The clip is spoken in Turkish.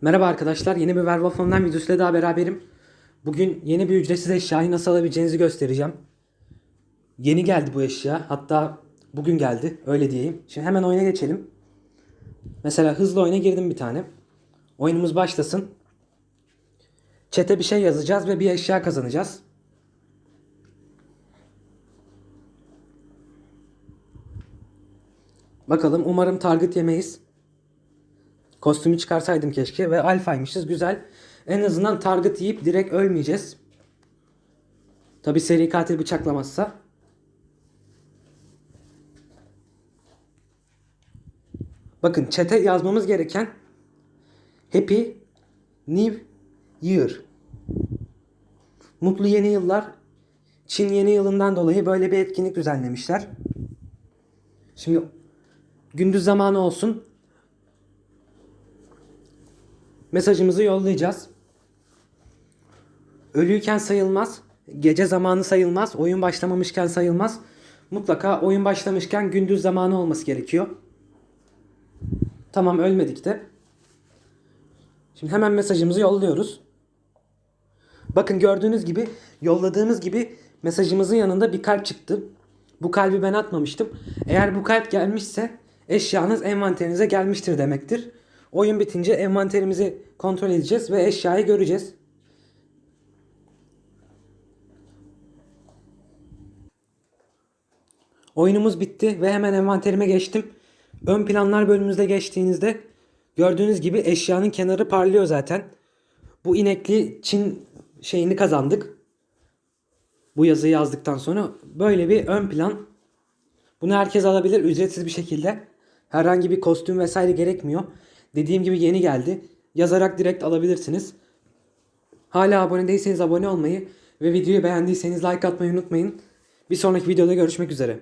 Merhaba arkadaşlar, yeni bir Werewolf Online videosuyla daha beraberim. Bugün yeni bir ücretsiz eşyayı nasıl alabileceğinizi göstereceğim. Yeni geldi bu eşya, hatta bugün geldi, öyle diyeyim. Şimdi hemen oyuna geçelim. Mesela hızlı oyuna girdim bir tane. Oyunumuz başlasın. Çete bir şey yazacağız ve bir eşya kazanacağız. Bakalım umarım target yemeyiz. Kostümü çıkarsaydım keşke ve alfaymışız güzel. En azından target yiyip direkt ölmeyeceğiz. Tabi seri katil bıçaklamazsa. Bakın çete yazmamız gereken Happy New Year. Mutlu yeni yıllar. Çin yeni yılından dolayı böyle bir etkinlik düzenlemişler. Şimdi gündüz zamanı olsun. Mesajımızı yollayacağız. Ölüyken sayılmaz. Gece zamanı sayılmaz. Oyun başlamamışken sayılmaz. Mutlaka oyun başlamışken gündüz zamanı olması gerekiyor. Tamam ölmedik de. Şimdi hemen mesajımızı yolluyoruz. Bakın gördüğünüz gibi yolladığımız gibi mesajımızın yanında bir kalp çıktı. Bu kalbi ben atmamıştım. Eğer bu kalp gelmişse eşyanız envanterinize gelmiştir demektir. Oyun bitince envanterimizi kontrol edeceğiz ve eşyayı göreceğiz. Oyunumuz bitti ve hemen envanterime geçtim. Ön planlar bölümümüzde geçtiğinizde gördüğünüz gibi eşyanın kenarı parlıyor zaten. Bu inekli Çin şeyini kazandık. Bu yazıyı yazdıktan sonra böyle bir ön plan. Bunu herkes alabilir ücretsiz bir şekilde. Herhangi bir kostüm vesaire gerekmiyor. Dediğim gibi yeni geldi. Yazarak direkt alabilirsiniz. Hala abone değilseniz abone olmayı ve videoyu beğendiyseniz like atmayı unutmayın. Bir sonraki videoda görüşmek üzere.